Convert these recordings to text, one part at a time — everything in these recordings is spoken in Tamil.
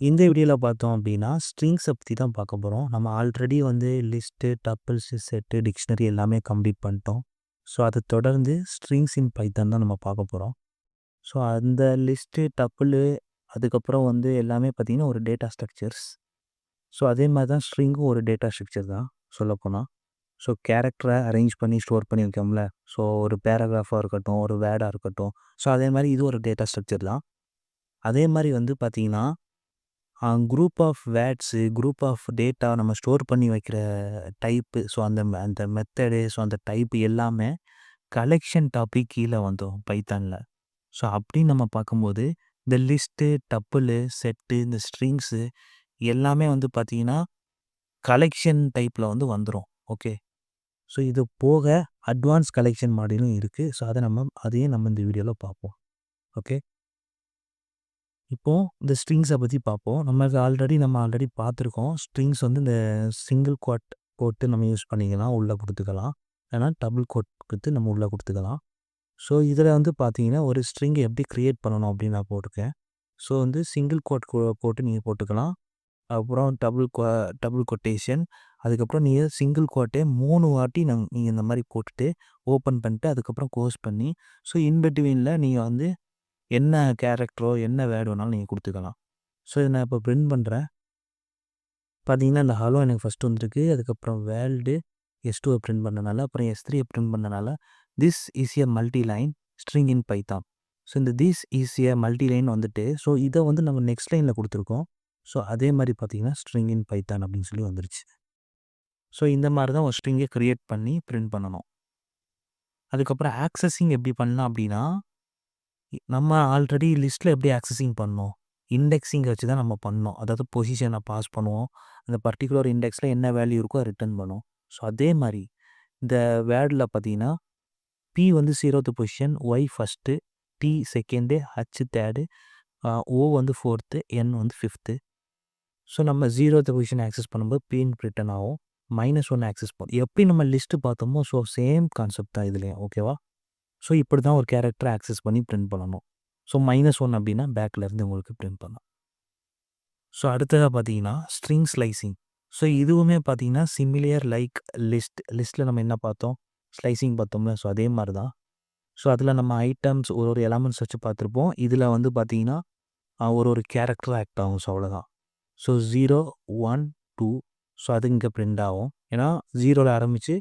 இந்த வீடியோவில் பார்த்தோம் அப்படின்னா ஸ்ட்ரிங்ஸை பற்றி தான் பார்க்க போகிறோம் நம்ம ஆல்ரெடி வந்து லிஸ்ட்டு டப்பிள்ஸு செட்டு டிக்ஷனரி எல்லாமே கம்ப்ளீட் பண்ணிட்டோம். ஸோ அதை தொடர்ந்து ஸ்ட்ரிங்ஸ் இன் பைத்தான் தான் நம்ம பார்க்க போகிறோம் ஸோ அந்த லிஸ்ட்டு டப்புளு அதுக்கப்புறம் வந்து எல்லாமே பார்த்திங்கன்னா ஒரு டேட்டா ஸ்ட்ரக்சர்ஸ் ஸோ அதே மாதிரி தான் ஸ்ட்ரிங்கும் ஒரு டேட்டா ஸ்ட்ரக்சர் தான் சொல்லப்போனால் ஸோ கேரக்டரை அரேஞ்ச் பண்ணி ஸ்டோர் பண்ணி வைக்கோம்ல ஸோ ஒரு பேராகிராஃபாக இருக்கட்டும் ஒரு வேர்டாக இருக்கட்டும். ஸோ அதே மாதிரி இது ஒரு டேட்டா ஸ்ட்ரக்சர் தான். அதே மாதிரி வந்து பார்த்திங்கன்னா group of words group of data நம்ம ஸ்டோர் பண்ணி வைக்கிற டைப்பு ஸோ அந்த அந்த மெத்தடு ஸோ அந்த டைப்பு எல்லாமே கலெக்ஷன் டாபிக் கீழே வந்தோம் பைத்தானில் ஸோ அப்படின்னு நம்ம பார்க்கும்போது இந்த லிஸ்ட்டு டப்புலு செட்டு இந்த ஸ்ட்ரிங்ஸு எல்லாமே வந்து பார்த்திங்கன்னா கலெக்ஷன் டைப்பில் வந்து வந்துடும் ஓகே ஸோ இது போக அட்வான்ஸ் கலெக்ஷன் மாடலும் இருக்குது ஸோ அதை நம்ம அதையும் நம்ம இந்த வீடியோவில் பார்ப்போம். ஓகே இப்போது இந்த ஸ்ட்ரிங்ஸை பற்றி பார்ப்போம் நமக்கு ஆல்ரெடி நம்ம ஆல்ரெடி பார்த்துருக்கோம் ஸ்ட்ரிங்ஸ் வந்து இந்த சிங்கிள் கோட் போட்டு நம்ம யூஸ் பண்ணிக்கலாம் உள்ளே கொடுத்துக்கலாம் ஏன்னா டபுள் கோட் கொடுத்து நம்ம உள்ளே கொடுத்துக்கலாம் ஸோ இதில் வந்து பார்த்தீங்கன்னா ஒரு ஸ்ட்ரிங்கை எப்படி க்ரியேட் பண்ணணும் அப்படின்னு நான் போட்டிருக்கேன். ஸோ வந்து சிங்கிள் கோட் போட்டு நீங்கள் போட்டுக்கலாம் அப்புறம் டபுள் கோ டபுள் கொட்டேஷன். அதுக்கப்புறம் நீங்கள் சிங்கிள் கோட்டே மூணு வாட்டி நாங்கள் நீங்கள் இந்த மாதிரி போட்டுட்டு ஓப்பன் பண்ணிட்டு அதுக்கப்புறம் கோர்ஸ் பண்ணி ஸோ இன்பிட்வீனில் நீங்கள் வந்து என்ன கேரக்டரோ என்ன வேர்டு வேணாலும் நீங்கள் கொடுத்துக்கலாம். ஸோ இதை நான் இப்போ பிரிண்ட் பண்ணுறேன் பார்த்தீங்கன்னா இந்த ஹலோ எனக்கு ஃபஸ்ட்டு வந்துருக்கு. அதுக்கப்புறம் வேல்டு எஸ் டூவை பிரிண்ட் பண்ணனால அப்புறம் எஸ் த்ரீயை பிரிண்ட் பண்ணனால this is a multi line string in Python so இந்த this is a multi line வந்துட்டு ஸோ இதை வந்து நம்ம நெக்ஸ்ட் லைனில் கொடுத்துருக்கோம். ஸோ அதே மாதிரி பார்த்தீங்கன்னா ஸ்ட்ரிங் இன் பைத்தான் அப்படின்னு சொல்லி வந்துருச்சு. ஸோ இந்த மாதிரி தான் ஒரு ஸ்ட்ரிங்கை க்ரியேட் பண்ணி பிரிண்ட் பண்ணணும். அதுக்கப்புறம் ஆக்சஸிங் எப்படி பண்ணலாம் அப்படின்னா நம்ம ஆல்ரெடி லிஸ்ட்டில் எப்படி ஆக்சஸிங் பண்ணோம்? இண்டெக்ஸிங்கை வச்சு தான் நம்ம பண்ணோம். அதாவது பொசிஷனை பாஸ் பண்ணுவோம். அந்த பர்டிகுலர் இண்டெக்ஸில் என்ன வேல்யூ இருக்கோ அதை ரிட்டர்ன் பண்ணுவோம். ஸோ அதே மாதிரி இந்த வேர்டில் பார்த்தீங்கன்னா பி வந்து zeroth position Y first T second H third O வந்து ஃபோர்த்து என் வந்து ஃபிஃப்த்து ஸோ நம்ம ஜீரோத்து பொசிஷன் ஆக்சஸ் பண்ணும்போது பின் ரிட்டன் ஆகும். மைனஸ் ஒன் ஆக்சஸ் பண்ணும் எப்படி நம்ம லிஸ்ட்டு பார்த்தோமோ ஸோ சேம் கான்செப்ட் தான் இதுலேயும். ஓகேவா ஸோ இப்படி தான் ஒரு கேரக்டரை ஆக்சஸ் பண்ணி பிரிண்ட் பண்ணணும். ஸோ மைனஸ் ஒன் அப்படின்னா பேக்லேருந்து உங்களுக்கு பிரிண்ட் பண்ணலாம். ஸோ அடுத்ததாக பார்த்தீங்கன்னா ஸ்ட்ரிங் ஸ்லைசிங் ஸோ இதுவுமே பார்த்தீங்கன்னா சிமிலியர் லைக் லிஸ்ட் லிஸ்ட்டில் நம்ம என்ன பார்த்தோம்? ஸ்லைசிங் பார்த்தோம்ல. ஸோ அதே மாதிரி தான் ஸோ அதில் நம்ம ஐட்டம்ஸ் ஒரு ஒரு எலமெண்ட்ஸ் வச்சு பார்த்துருப்போம். இதில் வந்து பார்த்தீங்கன்னா ஒரு ஒரு கேரக்டர் ஆக்ட் ஆகும். ஸோ அவ்வளோதான் so zero one two so அது இங்கே பிரிண்ட் ஆகும். ஏன்னா ஜீரோவில் ஆரம்பித்து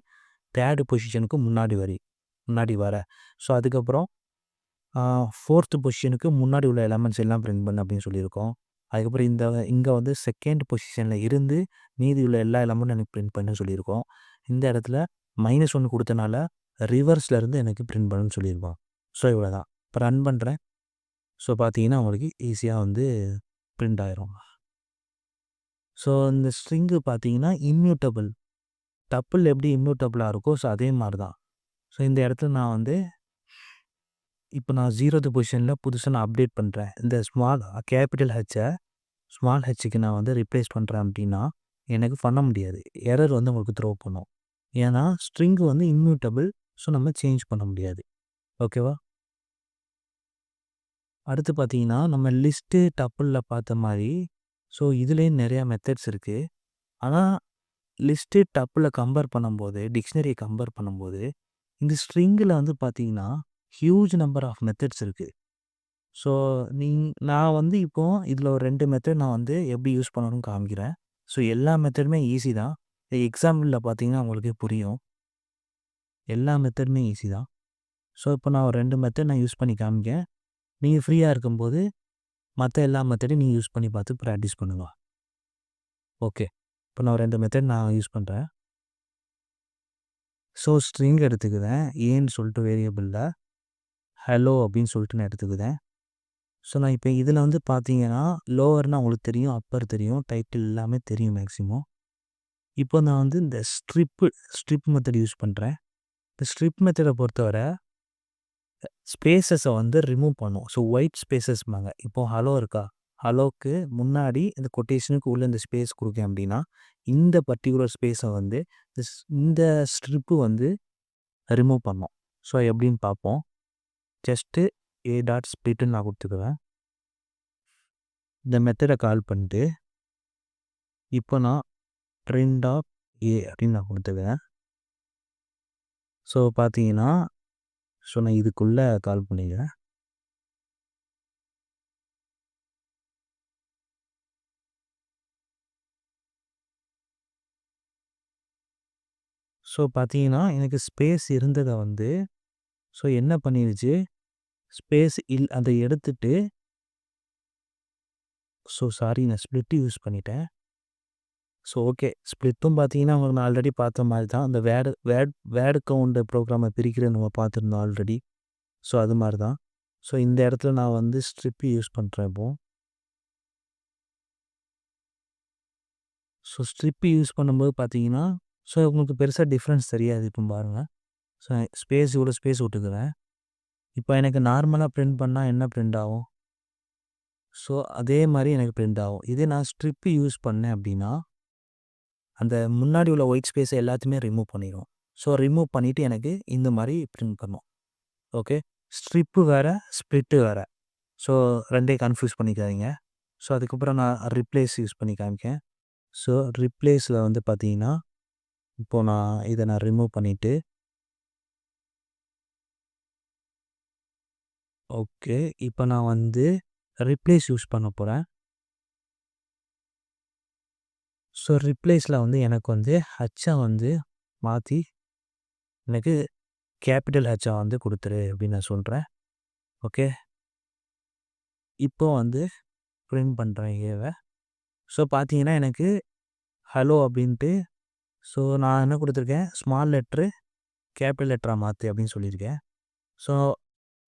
தேர்டு பொசிஷனுக்கு முன்னாடி வரி. முன்னாடி வர. ஸோ அதுக்கப்புறம் ஃபோர்த்து பொசிஷனுக்கு முன்னாடி உள்ள எலமெண்ட்ஸ் எல்லாம் பிரிண்ட் பண்ணு அப்படின்னு சொல்லியிருக்கோம். அதுக்கப்புறம் இந்த இங்கே வந்து செகண்ட் பொசிஷனில் இருந்து மீதி உள்ள எல்லா எலமெண்ட்டும் எனக்கு பிரிண்ட் பண்ண சொல்லியிருக்கோம். இந்த இடத்துல மைனஸ் ஒன்று கொடுத்தனால ரிவர்ஸில் இருந்து எனக்கு பிரிண்ட் பண்ணுன்னு சொல்லியிருக்கோம். ஸோ இவ்வளோ தான் இப்போ ரன் பண்ணுறேன் ஸோ பார்த்தீங்கன்னா உங்களுக்கு ஈஸியாக வந்து பிரிண்ட் ஆயிரும். ஸோ இந்த ஸ்ட்ரிங்கு பார்த்தீங்கன்னா இம்யூட்டபிள் டப்புள் எப்படி இம்யூட்டபிளாக இருக்கோ ஸோ அதே மாதிரி தான். ஸோ இந்த இடத்துல நான் வந்து இப்போ நான் ஜீரோத்து பொசிஷனில் புதுசாக நான் அப்டேட் பண்ணுறேன் இந்த ஸ்மால் கேபிட்டல் ஹெச்சை ஸ்மால் ஹெச்சுக்கு நான் வந்து ரிப்ளேஸ் பண்ணுறேன் அப்படின்னா எனக்கு பண்ண முடியாது. எரர் வந்து உங்களுக்கு த்ரோ பண்ணும். ஏன்னா ஸ்ட்ரிங்கு வந்து இம்யூட்டபிள் ஸோ நம்ம சேஞ்ச் பண்ண முடியாது. ஓகேவா அடுத்து பார்த்தீங்கன்னா நம்ம லிஸ்ட்டு டப்பிளில் பார்த்த மாதிரி ஸோ இதுலேயும் நிறையா மெத்தட்ஸ் இருக்குது ஆனால் லிஸ்ட்டு டப்பில் கம்பேர் பண்ணும்போது டிக்ஷனரியை கம்பேர் பண்ணும்போது இந்த ஸ்ட்ரிங்கில் வந்து பார்த்தீங்கன்னா ஹியூஜ் நம்பர் ஆஃப் மெத்தட்ஸ் இருக்குது ஸோ நீ நான் வந்து இப்போ இதில் ஒரு ரெண்டு மெத்தட் நான் வந்து எப்படி யூஸ் பண்ணணும்னு காமிக்கிறேன். ஸோ எல்லா மெத்தடுமே ஈஸி தான். எக்ஸாம்பிளில் பார்த்தீங்கன்னா உங்களுக்கு புரியும். எல்லா மெத்தடுமே ஈஸி தான். ஸோ இப்போ நான் ஒரு ரெண்டு மெத்தட் நான் யூஸ் பண்ணி காமிக்கேன் நீங்கள் ஃப்ரீயாக இருக்கும்போது மற்ற எல்லா மெத்தடையும் நீங்கள் யூஸ் பண்ணி பார்த்து ப்ராக்டிஸ் பண்ணுங்க. ஓகே. இப்போ நான் ரெண்டு மெத்தட் நான் யூஸ் பண்ணுறேன் ஸோ ஸ்ட்ரிங் எடுத்துக்குவேன் ஏன்னு சொல்லிட்டு வேரியபிளில் ஹலோ அப்படின்னு சொல்லிட்டு நான் எடுத்துக்குவேன் ஸோ நான் இப்போ இதில் வந்து பார்த்தீங்கன்னா லோவர்னால் உங்களுக்கு தெரியும் அப்பர் தெரியும் டைட்டில் எல்லாமே தெரியும் மேக்ஸிமம் இப்போ நான் வந்து இந்த ஸ்ட்ரிப்பு ஸ்ட்ரிப் மெத்தட் யூஸ் பண்ணுறேன் இந்த ஸ்ட்ரிப் மெத்தடை பொறுத்தவரை ஸ்பேசஸை வந்து ரிமூவ் பண்ணும். ஸோ ஒயிட் ஸ்பேசஸ்மாங்க இப்போ ஹலோ இருக்கா? ஹலோக்கு முன்னாடி இந்த கொட்டேஷனுக்கு உள்ளே இந்த ஸ்பேஸ் கொடுக்கேன் அப்படின்னா இந்த பர்டிகுலர் ஸ்பேஸை வந்து இந்த ஸ்ட்ரிப்பு வந்து ரிமூவ் பண்ணோம். ஸோ எப்படின்னு பார்ப்போம். ஜஸ்ட்டு ஏ டாட் ஸ்பிளிட்டுன்னு நான் கொடுத்துக்குவேன் இந்த மெத்தடை கால் பண்ணிட்டு இப்போ நான் ட்ரெண்ட் ஆஃப் ஏ அப்படின்னு நான் கொடுத்துக்கிறேன். ஸோ பார்த்தீங்கன்னா ஸோ நான் இதுக்குள்ளே கால் பண்ணிக்கிறேன். ஸோ பார்த்தீங்கன்னா எனக்கு ஸ்பேஸ் இருந்ததை வந்து ஸோ என்ன பண்ணிடுச்சு ஸ்பேஸ் இல் அதை எடுத்துட்டு ஸோ சாரி நான் ஸ்ப்ளிட் யூஸ் பண்ணிட்டேன். ஸோ ஓகே ஸ்ப்ளிட்டும் பார்த்தீங்கன்னா உங்களுக்கு நான் ஆல்ரெடி பார்த்த மாதிரி தான். அந்த வேடு வேட் வேடு கவுண்ட் ப்ரோக்ராமை பிரிக்கிற நம்ம பார்த்துருந்தோம் ஆல்ரெடி ஸோ அது மாதிரி தான். ஸோ இந்த இடத்துல நான் வந்து ஸ்ட்ரிப்பு யூஸ் பண்ணுறேன் இப்போ. ஸோ ஸ்ட்ரிப்பு யூஸ் பண்ணும்போது பார்த்தீங்கன்னா ஸோ உங்களுக்கு பெருசாக டிஃப்ரென்ஸ் தெரியாது இப்போ பாருங்கள் ஸோ ஸ்பேஸ் இவ்வளோ ஸ்பேஸ் விட்டுக்குவேன் இப்போ எனக்கு நார்மலாக பிரிண்ட் பண்ணால் என்ன ப்ரிண்ட் ஆகும்? ஸோ அதே மாதிரி எனக்கு பிரிண்ட் ஆகும். இதே நான் ஸ்ட்ரிப்பு யூஸ் பண்ணேன் அப்படின்னா அந்த முன்னாடி உள்ள ஒயிட் ஸ்பேஸை எல்லாத்தையுமே ரிமூவ் பண்ணிடும் ஸோ ரிமூவ் பண்ணிவிட்டு எனக்கு இந்த மாதிரி பிரிண்ட் பண்ணும். ஓகே ஸ்ட்ரிப்பு வேறு ஸ்ப்ளிட்டு வேறு. ஸோ ரெண்டே கன்ஃபியூஸ் பண்ணிக்காதீங்க. ஸோ அதுக்கப்புறம் நான் ரிப்ளேஸ் யூஸ் பண்ணி காமிக்கேன். ஸோ ரிப்ளேஸில் வந்து பார்த்தீங்கன்னா இப்போது நான் இதை நான் ரிமூவ் பண்ணிவிட்டு ஓகே. இப்போ நான் வந்து ரிப்ளேஸ் யூஸ் பண்ண போகிறேன் ஸோ ரிப்ளேஸில் வந்து எனக்கு வந்து ஹச்சா வந்து மாற்றி எனக்கு கேபிட்டல் ஹச்சா வந்து கொடுத்துரு அப்படின்னு நான் சொல்கிறேன் ஓகே? இப்போ வந்து பிரிண்ட் பண்ணுறேன் ஏவை ஸோ பார்த்தீங்கன்னா எனக்கு ஹலோ அப்படின்ட்டு ஸோ நான் என்ன கொடுத்துருக்கேன்? ஸ்மால் லெட்ரு கேபிட்டல் லெட்டராக மாற்று அப்படின்னு சொல்லியிருக்கேன். ஸோ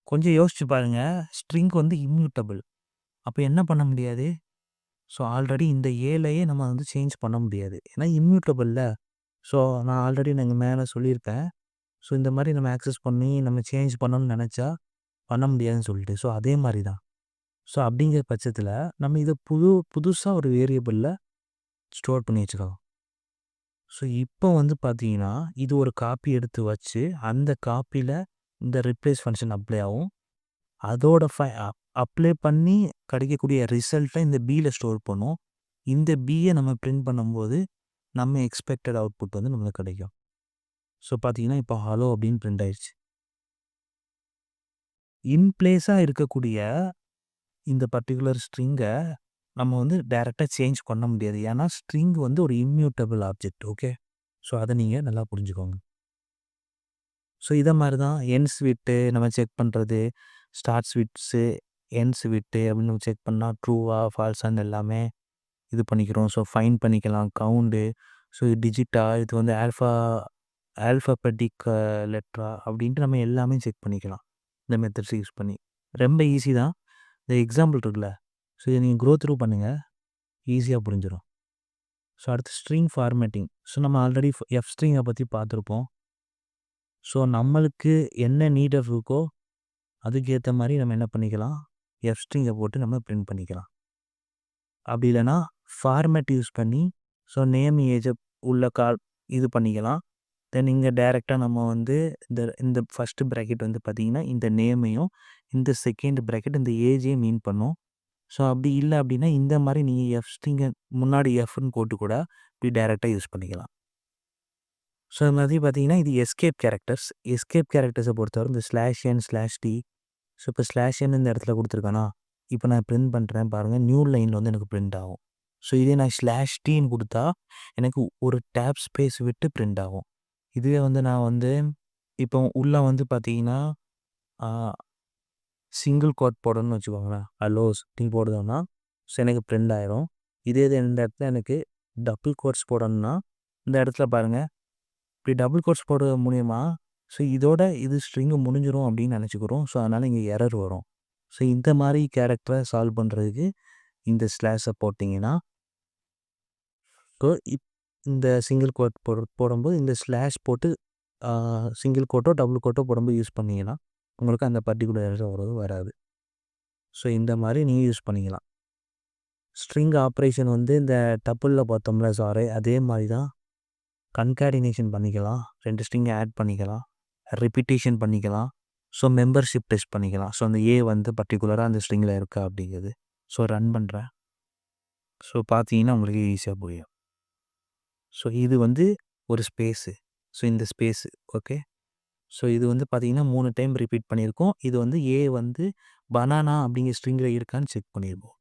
கொஞ்சம் யோசிச்சு பாருங்கள் ஸ்ட்ரிங் வந்து இம்யூட்டபிள் அப்போ என்ன பண்ண முடியாது? ஸோ ஆல்ரெடி இந்த ஏலையே நம்ம வந்து சேஞ்ச் பண்ண முடியாது. ஏன்னா இம்யூட்டபிளில் ஸோ நான் ஆல்ரெடி நாங்கள் மேலே சொல்லியிருக்கேன். ஸோ இந்த மாதிரி நம்ம ஆக்சஸ் பண்ணி நம்ம சேஞ்ச் பண்ணணும்னு நினச்சா பண்ண முடியாதுன்னு சொல்லிட்டு. ஸோ அதே மாதிரி தான். ஸோ அப்படிங்கிற பட்சத்தில் நம்ம இதை புது புதுசாக ஒரு வேரியபிளில் ஸ்டோர் பண்ணி வச்சுக்கலாம் ஸோ இப்போ வந்து பார்த்தீங்கன்னா இது ஒரு காப்பி எடுத்து வச்சு அந்த காப்பியில் இந்த ரிப்ளேஸ் ஃபங்க்ஷன் அப்ளை ஆகும். அதோட ஃபை அப்ளை பண்ணி கிடைக்கக்கூடிய ரிசல்ட்டை இந்த பியில் ஸ்டோர் பண்ணும். இந்த பியை நம்ம பிரிண்ட் பண்ணும்போது நம்ம எக்ஸ்பெக்டட் அவுட்புட் வந்து நம்மளுக்கு கிடைக்கும். ஸோ பார்த்தீங்கன்னா இப்போ ஹலோ அப்படின்னு பிரிண்ட் ஆயிடுச்சு. இன்பிளேஸாக இருக்கக்கூடிய இந்த பர்டிகுலர் ஸ்ட்ரிங்கை நம்ம வந்து டைரெக்டாக சேஞ்ச் பண்ண முடியாது. ஏன்னா ஸ்ட்ரிங் வந்து ஒரு இம்யூட்டபிள் ஆப்ஜெக்ட் ஓகே? ஸோ அதை நீங்கள் நல்லா புரிஞ்சுக்கோங்க. ஸோ இதை மாதிரி தான் என் விட்டு நம்ம செக் பண்ணுறது ஸ்டார்ட் ஸ்வீட்ஸு என்ஸ் விட்டு அப்படின்னு நம்ம செக் பண்ணால் ட்ரூவா ஃபால்ஸான்னு எல்லாமே இது பண்ணிக்கிறோம். ஸோ ஃபைன் பண்ணிக்கலாம் கவுண்டு. ஸோ இது டிஜிட்டா இது வந்து ஆல்ஃபா ஆல்ஃபாபெட்டிக் லெட்ரா அப்படின்ட்டு நம்ம எல்லாமே செக் பண்ணிக்கலாம். இந்த மெத்தட்ஸ் யூஸ் பண்ணி. ரொம்ப ஈஸி தான். இந்த எக்ஸாம்பிள் இருக்குல்ல? ஸோ இதை நீங்கள் க்ரோ த்ரூ பண்ணுங்கள் ஈஸியாக புரிஞ்சிடும் ஸோ அடுத்து ஸ்ட்ரிங் ஃபார்மேட்டிங் ஸோ நம்ம ஆல்ரெடி எஃப் ஸ்ட்ரிங்கை பற்றி பார்த்துருப்போம். ஸோ நம்மளுக்கு என்ன நீடர் இருக்கோ அதுக்கேற்ற மாதிரி நம்ம என்ன பண்ணிக்கலாம்? எஃப் ஸ்ட்ரிங்கை போட்டு நம்ம பிரிண்ட் பண்ணிக்கலாம். அப்படி இல்லைன்னா ஃபார்மேட் யூஸ் பண்ணி ஸோ நேம் ஏஜை உள்ள கால் இது பண்ணிக்கலாம். தென் இங்கே டைரெக்டாக நம்ம வந்து இந்த இந்த ஃபஸ்ட்டு ப்ராக்கெட் வந்து பார்த்திங்கன்னா இந்த நேமையும் இந்த செகண்ட் ப்ராக்கெட் இந்த ஏஜையும் மீன் பண்ணும். ஸோ அப்படி இல்லை அப்படின்னா இந்த மாதிரி நீங்கள் எஃப் ஸ்ட்ரிங்கை முன்னாடி எஃப்னு போட்டு கூட இப்படி டைரெக்டாக யூஸ் பண்ணிக்கலாம். ஸோ அது மாதிரி பார்த்தீங்கன்னா இது எஸ்கேப் கேரக்டர்ஸ் எஸ்கேப் கேரக்டர்ஸை பொறுத்தவரை இந்த slash N slash T so இப்போ ஸ்லாஷ் என் இந்த இடத்துல கொடுத்துருக்கானா? இப்போ நான் பிரிண்ட் பண்ணுறேன் பாருங்கள் நியூ லைனில் வந்து எனக்கு பிரிண்ட் ஆகும். ஸோ இதே நான் ஸ்லாஷ் டீன்னு கொடுத்தா எனக்கு ஒரு டேப் ஸ்பேஸ் விட்டு பிரிண்ட் ஆகும். இதுவே வந்து நான் வந்து இப்போ உள்ளே வந்து பார்த்தீங்கன்னா சிங்கிள் கோட் போடணும்னு வச்சுக்கோங்களேன். அலோஸ் அப்படின்னு போடுதோம்னா ஸோ எனக்கு பிரிண்ட் ஆயிரும். இதே இது இந்த இடத்துல எனக்கு டபுள் கோட்ஸ் போடணும்னா இந்த இடத்துல பாருங்கள் இப்படி டபுள் கோட்ஸ் போடுறது மூலியமா ஸோ இதோட இது ஸ்ட்ரிங்கு முடிஞ்சிடும் அப்படின்னு நினச்சிக்கிறோம். ஸோ அதனால் இங்கே எரர் வரும். ஸோ இந்த மாதிரி கேரக்டரை சால்வ் பண்ணுறதுக்கு இந்த ஸ்லாஷை போட்டிங்கன்னா ஸோ இப் இந்த சிங்கிள் கோட் போட போடும்போது இந்த ஸ்லாஷ் போட்டு சிங்கிள் கோட்டோ டபுள் கோட்டோ போடும்போது யூஸ் பண்ணிங்கன்னா உங்களுக்கு அந்த பர்டிகுலர் எரர் வரது வராது. ஸோ இந்த மாதிரி நீங்கள் யூஸ் பண்ணிக்கலாம். ஸ்ட்ரிங் ஆப்ரேஷன் வந்து இந்த டப்புளில் பார்த்தோம்ல சாரி அதே மாதிரி தான் கன்காடினேஷன் பண்ணிக்கலாம். ரெண்டு ஸ்ட்ரிங்கை ஆட் பண்ணிக்கலாம். ரிப்பீட்டேஷன் பண்ணிக்கலாம். ஸோ மெம்பர்ஷிப் டெஸ்ட் பண்ணிக்கலாம். ஸோ அந்த ஏ வந்து பர்டிகுலராக அந்த ஸ்ட்ரிங்கில் இருக்கா அப்படிங்கிறது. ஸோ ரன் பண்ணுறேன் ஸோ பார்த்தீங்கன்னா உங்களுக்கு ஈஸியாக புரியும். ஸோ இது வந்து ஒரு ஸ்பேஸு ஸோ இந்த ஸ்பேஸு ஓகே ஸோ இது வந்து பார்த்தீங்கன்னா மூணு டைம் ரிப்பீட் பண்ணியிருக்கோம். இது வந்து ஏ வந்து பனானா அப்படிங்கிற ஸ்ட்ரிங்கில் இருக்கான்னு செக் பண்ணியிருக்கோம்.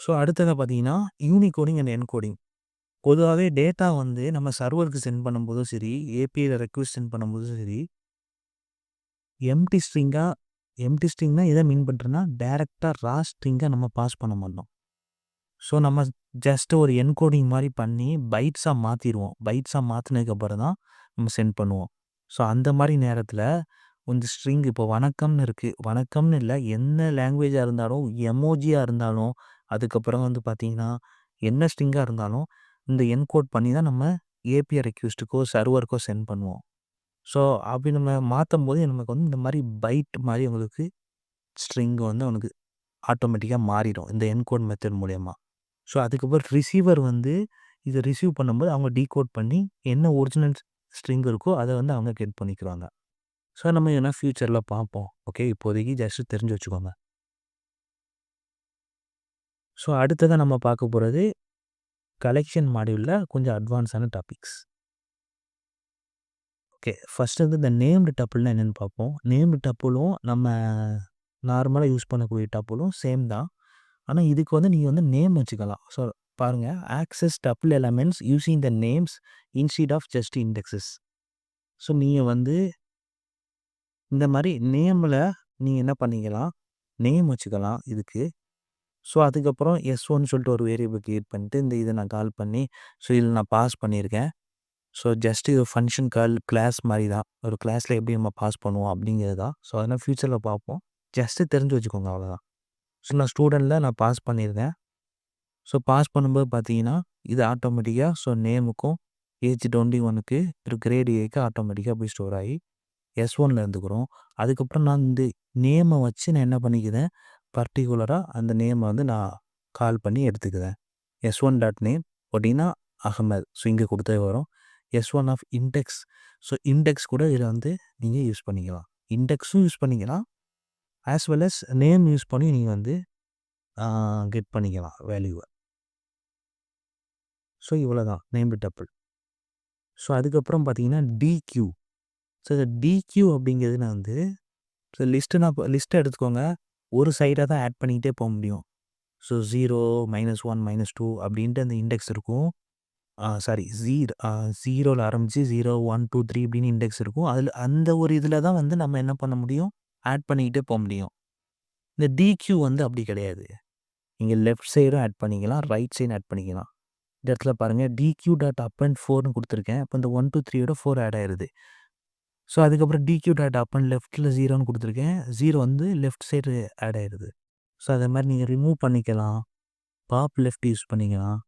ஸோ அடுத்ததை பார்த்தீங்கன்னா யூனிகோடிங் அண்ட் என்கோடிங். பொதுவாகவே டேட்டா வந்து நம்ம சர்வருக்கு சென்ட் பண்ணும்போதும் சரி ஏபிஐயில் ரெக்வஸ்ட் சென்ட் பண்ணும்போதும் சரி எம்டி ஸ்ட்ரிங்காக எம்டி ஸ்ட்ரிங்னா எதை மீன் பண்ணுறேன்னா டேரெக்டாக ரா ஸ்ட்ரிங்காக நம்ம பாஸ் பண்ண மாட்டோம். ஸோ நம்ம ஜஸ்ட் ஒரு என்கோடிங் மாதிரி பண்ணி பைட்ஸாக மாற்றிடுவோம் பைட்ஸாக மாற்றினதுக்கப்புறம் தான் நம்ம சென்ட் பண்ணுவோம். ஸோ அந்த மாதிரி நேரத்தில் இந்த ஸ்ட்ரிங் இப்போ வணக்கம்னு இருக்குது வணக்கம்னு இல்லை என்ன லாங்குவேஜாக இருந்தாலும் எமோஜியாக இருந்தாலும் அதுக்கப்புறம் வந்து பார்த்திங்கன்னா என்ன ஸ்ட்ரிங்காக இருந்தாலும் இந்த என்கோட் பண்ணி தான் நம்ம ஏபிஐ ரெக்யூஸ்ட்டுக்கோ சர்வருக்கோ சென்ட் பண்ணுவோம். ஸோ அப்படி நம்ம மாற்றும் போது நமக்கு வந்து இந்த மாதிரி பைட் மாதிரி உங்களுக்கு ஸ்ட்ரிங் வந்து உனக்கு ஆட்டோமேட்டிக்காக மாறிடும் இந்த என்கோட் மெத்தட் மூலயமா. ஸோ அதுக்கப்புறம் ரிசீவர் வந்து இதை ரிசீவ் பண்ணும்போது அவங்க டீகோட் பண்ணி என்ன ஒரிஜினல் ஸ்ட்ரிங் இருக்கோ அதை வந்து அவங்க கெட் பண்ணிக்கிறாங்க ஸோ நம்ம ஏன்னா ஃப்யூச்சரில் பார்ப்போம் ஓகே இப்போதைக்கு ஜஸ்ட் தெரிஞ்சு வச்சுக்கோங்க. ஸோ அடுத்ததாக நம்ம பார்க்க போகிறது கலெக்ஷன் மாடியூலில் கொஞ்சம் அட்வான்ஸான டாபிக்ஸ். ஓகே ஃபஸ்ட்டு வந்து இந்த நேம்டு டப்புள்னா என்னென்னு பார்ப்போம் நேம்டு டப்புளும் நம்ம நார்மலாக யூஸ் பண்ணக்கூடிய டப்புளும் சேம் தான். ஆனால் இதுக்கு வந்து நீங்கள் வந்து நேம் வச்சுக்கலாம். ஸோ பாருங்கள் access double elements using the names instead of just indexes so நீங்கள் வந்து இந்த மாதிரி நேமில் நீங்கள் என்ன பண்ணிக்கலாம்? நேம் வச்சுக்கலாம் இதுக்கு. ஸோ அதுக்கப்புறம் எஸ் ஒன்னு சொல்லிட்டு ஒரு வேரியபிள் கிரியேட் பண்ணிட்டு இந்த இதை நான் கால் பண்ணி ஸோ இதில் நான் பாஸ் பண்ணியிருக்கேன். ஸோ ஜஸ்ட் இது ஃபங்க்ஷன் கால் கிளாஸ் மாதிரி தான். ஒரு கிளாஸில் எப்படி நம்ம பாஸ் பண்ணுவோம் அப்படிங்கிறது தான். ஸோ அதனால் ஃப்யூச்சரில் பார்ப்போம். ஜஸ்ட்டு தெரிஞ்சு வச்சுக்கோங்க அவ்வளோதான் ஸோ நான் ஸ்டூடெண்ட்டில் நான் பாஸ் பண்ணியிருந்தேன். ஸோ பாஸ் பண்ணும்போது பார்த்தீங்கன்னா இது ஆட்டோமேட்டிக்காக ஸோ நேமுக்கும் ஏஜ் டுவெண்ட்டி ஒனுக்கு ஒரு கிரேட் ஏக்கு ஆட்டோமேட்டிக்காக போய் ஸ்டோர் ஆகி எஸ் ஒனில் இருந்துக்கிறோம். அதுக்கப்புறம் நான் இந்த நேமை வச்சு நான் என்ன பண்ணிக்கிறேன் பர்டிகுலராக அந்த நேமை வந்து நான் கால் பண்ணி எடுத்துக்கிறேன் எஸ் ஒன் டாட் நேம் அப்படின்னா அகமது. ஸோ இங்கே கொடுத்தே வரும். S one of index so index கூட இதில் வந்து நீங்கள் யூஸ் பண்ணிக்கலாம். இண்டெக்ஸும் யூஸ் பண்ணிக்கலாம். As well as name use பண்ணி நீங்கள் வந்து கெட் பண்ணிக்கலாம் வேல்யூவை ஸோ இவ்வளோ தான். நேம் டப்பிள் ஸோ அதுக்கப்புறம் பார்த்தீங்கன்னா டிக்யூ ஸோ இந்த டிக்யூ அப்படிங்கிறதுனா வந்து ஸோ லிஸ்ட்டு நான் லிஸ்ட்டை எடுத்துக்கோங்க. ஒரு சைடாக தான் ஆட் பண்ணிக்கிட்டே போக முடியும். So zero minus one minus two அப்படின்ட்டு அந்த இண்டெக்ஸ் இருக்கும். சாரி ஜீரோ ஜீரோவில் ஆரம்பித்து ஜீரோ ஒன் டூ த்ரீ அப்படின்னு இண்டெக்ஸ் இருக்கும். அதில் அந்த ஒரு இதில் தான் வந்து நம்ம என்ன பண்ண முடியும்? ஆட் பண்ணிக்கிட்டே போக முடியும். இந்த டிக்யூ வந்து அப்படி கிடையாது. நீங்கள் லெஃப்ட் சைடும் ஆட் பண்ணிக்கலாம் ரைட் சைடும் ஆட் பண்ணிக்கலாம். இந்த இடத்துல பாருங்கள் டிக்யூ டாட் அப் அண்ட் ஃபோர்னு கொடுத்துருக்கேன். இப்போ இந்த ஒன் டூ த்ரீயோட ஃபோர் ஆட் ஆயிடுது ஸோ அதுக்கப்புறம் டிக்யூ டாட் அப் அண்ட் லெஃப்ட்டில் ஜீரோன்னு கொடுத்துருக்கேன். ஜீரோ வந்து லெஃப்ட் சைடு ஆட் ஆயிடுது ஸோ அதை மாதிரி நீங்கள் ரிமூவ் பண்ணிக்கலாம். பாப் லெஃப்ட் யூஸ் பண்ணிக்கலாம்.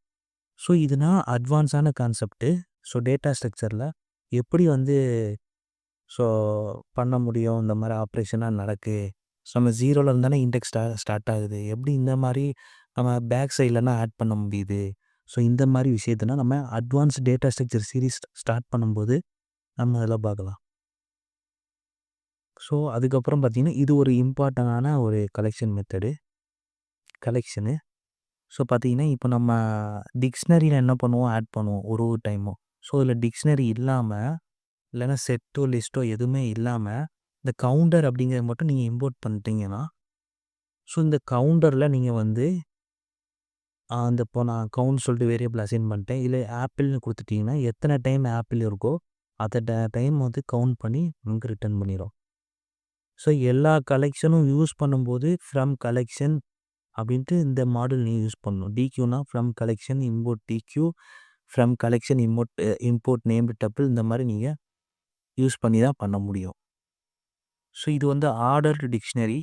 ஸோ இதுனா அட்வான்ஸான கான்செப்ட்டு ஸோ டேட்டா ஸ்ட்ரக்சரில் எப்படி வந்து ஸோ பண்ண முடியும்? இந்த மாதிரி ஆப்ரேஷனாக நடக்கு? ஸோ நம்ம ஜீரோவில் இருந்தானே இண்டெக்ஸ் ஸ்டா ஸ்டார்ட் ஆகுது. எப்படி இந்த மாதிரி நம்ம பேக் சைட்லனா ஆட் பண்ண முடியுது? ஸோ இந்த மாதிரி விஷயத்தினா நம்ம advance data structure series start பண்ணும்போது நம்ம அதில் பார்க்கலாம். ஸோ அதுக்கப்புறம் பார்த்திங்கன்னா இது ஒரு இம்பார்ட்டண்டான ஒரு கலெக்ஷன் மெத்தடு கலெக்ஷனு ஸோ பார்த்தீங்கன்னா இப்போ நம்ம டிக்ஷனரியில் என்ன பண்ணுவோம்? ஆட் பண்ணுவோம் ஒரு ஒரு டைமும் ஸோ இதில் டிக்ஷனரி இல்லாமல் இல்லைன்னா செட்டோ லிஸ்ட்டோ எதுவுமே இல்லாமல் இந்த கவுண்டர் அப்படிங்கிறத மட்டும் நீங்கள் இம்போர்ட் பண்ணிட்டீங்கன்னா ஸோ இந்த கவுண்டரில் நீங்கள் வந்து அந்த இப்போ நான் கவுண்ட் சொல்லிட்டு வேரியபிள் அசைன் பண்ணிட்டேன். இல்லை ஆப்பிள்னு கொடுத்துட்டிங்கன்னா எத்தனை டைம் ஆப்பிள் இருக்கோ அதை டைம் வந்து கவுண்ட் பண்ணி நமக்கு ரிட்டர்ன் பண்ணிடும் ஸோ எல்லா கலெக்ஷனும் யூஸ் பண்ணும்போது ஃப்ரம் கலெக்ஷன் அப்படின்ட்டு இந்த மாடல் நீ யூஸ் பண்ணணும். டிக்யூனா from collection import deque from collection import import named tuple இந்த மாதிரி நீங்கள் யூஸ் பண்ணி தான் பண்ண முடியும். ஸோ இது வந்து ஆர்டர்டு டிக்ஷனரி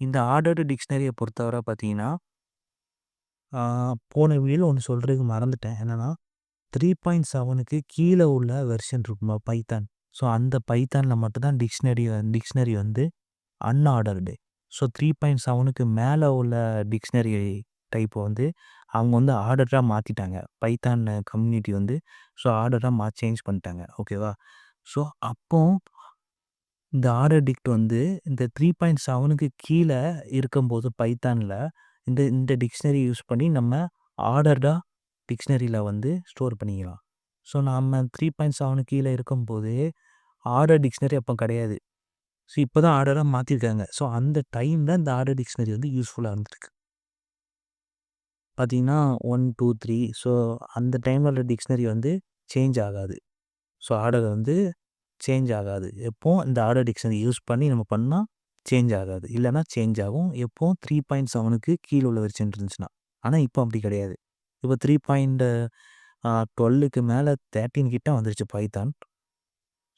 இந்த ஆர்டர்டு டிக்ஷனரியை பொறுத்தவரை பார்த்தீங்கன்னா போன வீடியோவில் ஒன்று சொல்கிறதுக்கு மறந்துட்டேன். என்னென்னா த்ரீ பாயிண்ட் செவனுக்கு கீழே உள்ள வெர்ஷன் இருக்குமா? பைத்தான் ஸோ அந்த பைத்தானில் மட்டும்தான் டிக்ஷனரி டிக்ஷனரி வந்து அன்ஆர்டர்டு ஸோ த்ரீ பாயிண்ட் செவனுக்கு மேலே உள்ள டிக்ஷனரி டைப்பை வந்து அவங்க வந்து ஆர்டராக மாற்றிட்டாங்க பைத்தான் கம்யூனிட்டி வந்து ஸோ ஆர்டராக மா சேஞ்ச் பண்ணிட்டாங்க. ஓகேவா ஸோ அப்போ இந்த ஆர்டர் டிக்ட் வந்து இந்த த்ரீ பாயிண்ட் செவனுக்கு கீழே இருக்கும்போது பைத்தானில் இந்த இந்த டிக்ஷனரி யூஸ் பண்ணி நம்ம ஆர்டர்டாக டிக்ஷனரியில் வந்து ஸ்டோர் பண்ணிக்கலாம். ஸோ நம்ம த்ரீ பாயிண்ட் செவனு கீழே இருக்கும்போது ஆர்டர் டிக்ஷனரி அப்போ கிடையாது. ஸோ இப்போ தான் ஆர்டராக மாற்றிருக்காங்க ஸோ அந்த டைமில் இந்த ஆர்டர் டிக்ஷனரி வந்து யூஸ்ஃபுல்லாக இருந்திருக்கு. பார்த்தீங்கன்னா ஒன் டூ த்ரீ. ஸோ அந்த டைமில் டிக்ஷனரி வந்து சேஞ்ச் ஆகாது. ஸோ ஆர்டர் வந்து சேஞ்ச் ஆகாது. எப்போ இந்த ஆர்டர் டிக்ஷனரி யூஸ் பண்ணி நம்ம பண்ணால் சேஞ்ச் ஆகாது. இல்லைனா சேஞ்ச் ஆகும். எப்போ த்ரீ பாயிண்ட் செவனுக்கு கீழே உள்ள வெர்ஷன் இருந்துச்சுன்னா. ஆனால் இப்போ அப்படி கிடையாது. இப்போ த்ரீ பாயிண்ட் டுவெல்லுக்கு மேலே தேர்ட்டின் கிட்ட வந்துருச்சு பைத்தான்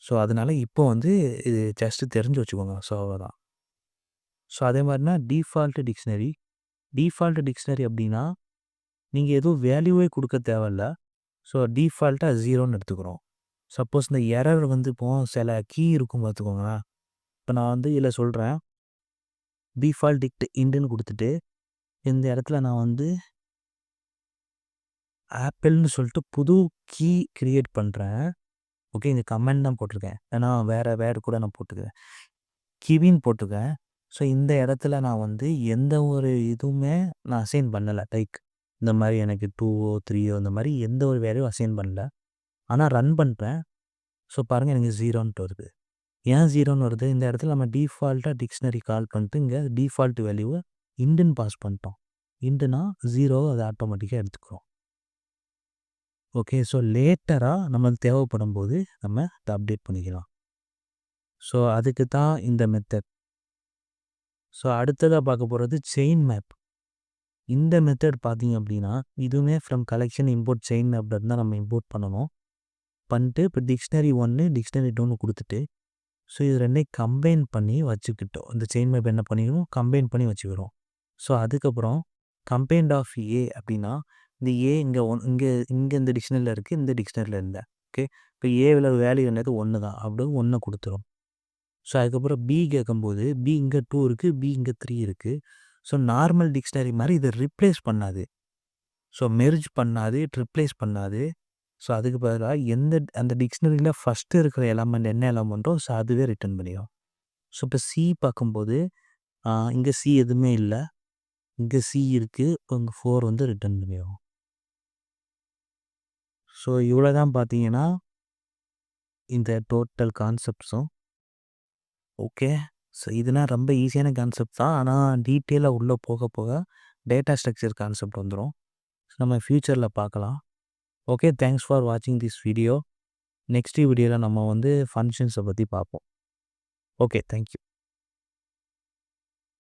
ஸோ அதனால இப்போ வந்து இது ஜஸ்ட்டு தெரிஞ்சு வச்சுக்கோங்க. ஸோ அவ்வளோதான் ஸோ அதே மாதிரினா டிஃபால்ட்டு டிக்ஷனரி டிஃபால்ட்டு டிக்ஷனரி அப்படின்னா நீங்கள் எதுவும் வேல்யூவே கொடுக்க தேவையில்ல. ஸோ டிஃபால்ட்டாக ஜீரோன்னு எடுத்துக்கிறோம். சப்போஸ் இந்த எரர் வந்து இப்போ சில கீ இருக்கும் பார்த்துக்கோங்களேன். இப்போ நான் வந்து இதில் சொல்கிறேன் டிஃபால்ட் டிக்ட் இண்டுன்னு கொடுத்துட்டு இந்த இடத்துல நான் வந்து ஆப்பிள்னு சொல்லிட்டு புது கீ க்ரியேட் பண்ணுறேன் ஓகே இந்த கமெண்ட் தான் போட்டிருக்கேன். ஏன்னா வேறு வேர்டு கூட நான் போட்டுக்கிறேன் கிவின்னு போட்டிருக்கேன். ஸோ இந்த இடத்துல நான் வந்து எந்த ஒரு இதுவுமே நான் அசைன் பண்ணலை. லைக் இந்த மாதிரி எனக்கு டூவோ த்ரீயோ இந்த மாதிரி எந்த ஒரு வேலையும் அசைன் பண்ணல. ஆனால் ரன் பண்ணுறேன் ஸோ பாருங்கள் எனக்கு ஜீரோன்ட்டு வருது. ஏன் ஜீரோன்னு வருது? இந்த இடத்துல நம்ம டிஃபால்ட்டாக டிக்ஷனரி கால் பண்ணிட்டு இங்கே டிஃபால்ட் வேல்யூவை இண்டுன்னு பாஸ் பண்ணிட்டோம். இண்டுனா ஜீரோ அதை ஆட்டோமேட்டிக்காக எடுத்துக்கிறோம். ஓகே ஸோ லேட்டராக நமக்கு தேவைப்படும் போது நம்ம இதை அப்டேட் பண்ணிக்கலாம். ஸோ அதுக்கு தான் இந்த மெத்தட் ஸோ அடுத்ததாக பார்க்க போகிறது செயின் மேப் இந்த மெத்தட் பார்த்தீங்க அப்படின்னா இதுவுமே from collection import chain map தான் நம்ம இம்போர்ட் பண்ணணும். பண்ணிட்டு இப்போ டிக்ஷனரி ஒன்று டிக்ஷனரி டூன்னு கொடுத்துட்டு ஸோ இது ரெண்டையும் கம்பைன் பண்ணி வச்சுக்கிட்டோம். இந்த செயின் மேப் என்ன பண்ணிடுவோம்? கம்பைன் பண்ணி வச்சுக்கிறோம். ஸோ அதுக்கப்புறம் கம்பைன்ட் ஆஃப் ஏ அப்படின்னா இந்த ஏ இங்கே ஒன் இங்கே இங்கே இந்த டிக்ஷனரியில் இருக்குது இந்த டிக்ஷனரியில் இருந்தேன் ஓகே இப்போ ஏவில் வேல்யூ என்னது? ஒன்று தான். அப்படி ஒன்று கொடுத்துரும். ஸோ அதுக்கப்புறம் பி கேட்கும்போது பி இங்கே டூ இருக்குது பி இங்கே த்ரீ இருக்குது ஸோ நார்மல் டிக்ஷனரி மாதிரி இதை ரிப்ளேஸ் பண்ணாது. ஸோ மெர்ஜ் பண்ணாது ரிப்ளேஸ் பண்ணாது. ஸோ அதுக்கு பதிலாக எந்த அந்த டிக்ஷனரியில் ஃபஸ்ட்டு இருக்கிற எலமெண்ட் என்ன எலமெண்ட்டோ ஸோ அதுவே ரிட்டர்ன் பண்ணிடும் ஸோ இப்போ சி பார்க்கும்போது இங்கே சி எதுவுமே இல்லை. இங்கே சி இருக்குது இப்போ இங்கே ஃபோர் வந்து ரிட்டர்ன் பண்ணிடும் ஸோ இவ்வளோ தான் பார்த்தீங்கன்னா இந்த டோட்டல் கான்செப்ட்ஸும் ஓகே ஸோ இதுனா ரொம்ப ஈஸியான கான்செப்ட் தான். ஆனால் டீட்டெயிலாக உள்ளே போக போக டேட்டா ஸ்ட்ரக்சர் கான்செப்ட் வந்துடும் நம்ம ஃப்யூச்சரில் பார்க்கலாம். ஓகே தேங்க்ஸ் ஃபார் வாட்சிங் திஸ் வீடியோ நெக்ஸ்ட் வீடியோவில் நம்ம வந்து ஃபங்க்ஷன்ஸை பற்றி பார்ப்போம். Okay thank you